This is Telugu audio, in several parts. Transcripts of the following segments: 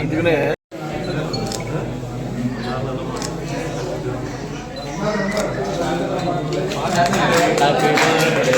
ఇందుకనే happy birthday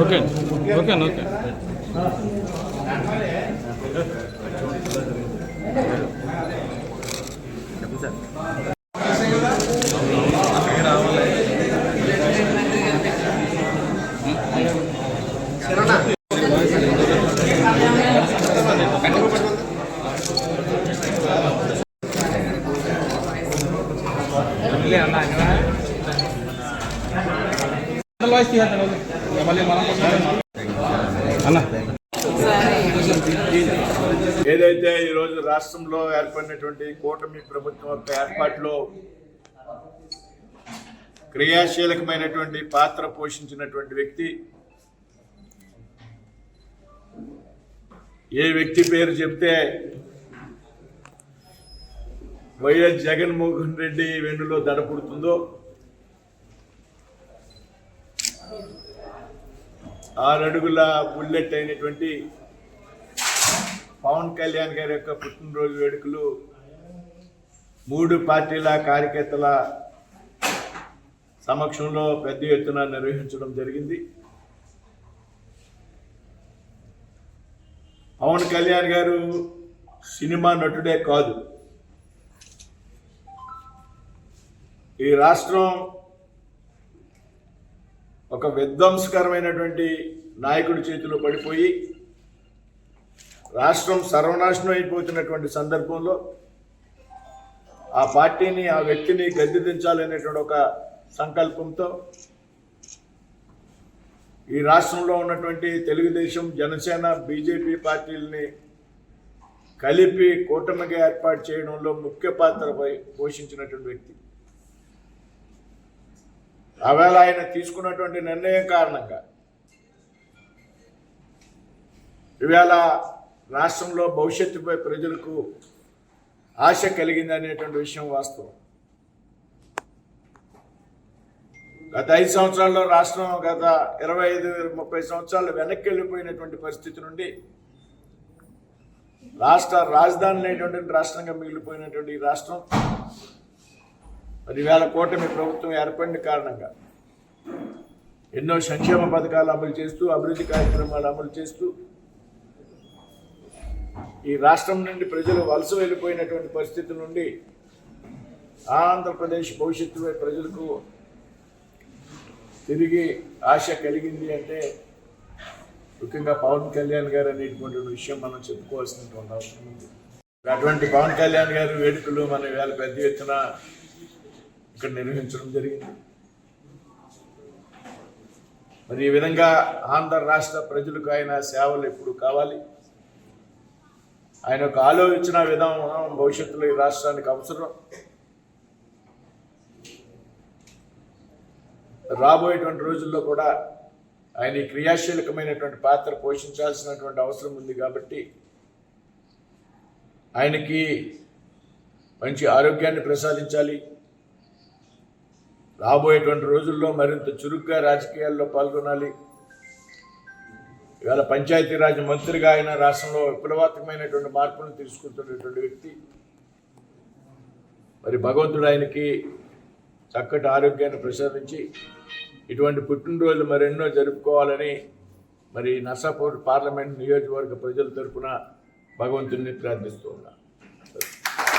okay okay okay. అన్న ఏదైతే ఈరోజు రాష్ట్రంలో ఏర్పడినటువంటి కూటమి ప్రభుత్వం యొక్క ఏర్పాటులో క్రియాశీలకమైనటువంటి పాత్ర పోషించినటువంటి వ్యక్తి ఏ వ్యక్తి పేరు చెప్తే వైఎస్ జగన్మోహన్ రెడ్డి వెన్నులో దడపుడుతుందో ఆరడుగుల బుల్లెట్ అయినటువంటి పవన్ కళ్యాణ్ గారి యొక్క పుట్టినరోజు వేడుకలు మూడు పార్టీల కార్యకర్తల సమక్షంలో పెద్ద ఎత్తున నిర్వహించడం జరిగింది. పవన్ కళ్యాణ్ గారు సినిమా నటుడే కాదు. ఈ రాష్ట్రం ఒక విధ్వంసకరమైనటువంటి నాయకుడి చేతిలో పడిపోయి రాష్ట్రం సర్వనాశనం అయిపోతున్నటువంటి సందర్భంలో ఆ పార్టీని ఆ వ్యక్తిని గద్దె దించాలనేటువంటి ఒక సంకల్పంతో ఈ రాష్ట్రంలో ఉన్నటువంటి తెలుగుదేశం జనసేన బీజేపీ పార్టీలని కలిపి కూటమిగా ఏర్పాటు చేయడంలో ముఖ్య పాత్ర పోషించినటువంటి వ్యక్తి. ఆవేళ ఆయన తీసుకున్నటువంటి నిర్ణయం కారణంగా ఇవాళ రాష్ట్రంలో భవిష్యత్తుపై ప్రజలకు ఆశ కలిగింది అనేటువంటి విషయం వాస్తవం. గత ఐదు సంవత్సరాల్లో రాష్ట్రం గత ఇరవై ఐదు ముప్పై సంవత్సరాలు వెనక్కి వెళ్ళిపోయినటువంటి పరిస్థితి నుండి రాష్ట్ర రాజధాని లేనటువంటి రాష్ట్రంగా మిగిలిపోయినటువంటి ఈ రాష్ట్రం పదివేల వేల కూటమి ప్రభుత్వం ఏర్పడిన కారణంగా ఎన్నో సంక్షేమ పథకాలు అమలు చేస్తూ అభివృద్ధి కార్యక్రమాలు అమలు చేస్తూ ఈ రాష్ట్రం నుండి ప్రజలు వలస వెళ్ళిపోయినటువంటి పరిస్థితి నుండి ఆంధ్రప్రదేశ్ భవిష్యత్తుపై ప్రజలకు తిరిగి ఆశ కలిగింది అంటే ముఖ్యంగా పవన్ కళ్యాణ్ గారు అనేటువంటి విషయం మనం చెప్పుకోవాల్సినటువంటి అవసరం ఉంది. అటువంటి పవన్ కళ్యాణ్ గారి వేడుకలు మన వేళ పెద్ద ఎత్తున ఇక్కడ నిర్వహించడం జరిగింది. మరి ఈ విధంగా ఆంధ్ర రాష్ట్ర ప్రజలకు ఆయన సేవలు ఎప్పుడు కావాలి? ఆయన యొక్క ఆలోచన విధానం భవిష్యత్తులో ఈ రాష్ట్రానికి అవసరం. రాబోయేటువంటి రోజుల్లో కూడా ఆయన ఈ క్రియాశీలకమైనటువంటి పాత్ర పోషించాల్సినటువంటి అవసరం ఉంది కాబట్టి ఆయనకి మంచి ఆరోగ్యాన్ని ప్రసాదించాలి. రాబోయేటువంటి రోజుల్లో మరింత చురుగ్గా రాజకీయాల్లో పాల్గొనాలి. ఇవాళ పంచాయతీరాజ్ మంత్రిగా ఆయన రాష్ట్రంలో విప్లవాత్మకమైనటువంటి మార్పులను తీసుకుంటున్నటువంటి వ్యక్తి. మరి భగవంతుడు ఆయనకి చక్కటి ఆరోగ్యాన్ని ప్రసాదించి ఇటువంటి పుట్టినరోజులు మరెన్నో జరుపుకోవాలని మరి నర్సాపూర్ పార్లమెంట్ నియోజకవర్గ ప్రజల తరఫున భగవంతుడిని ప్రార్థిస్తూ ఉన్నా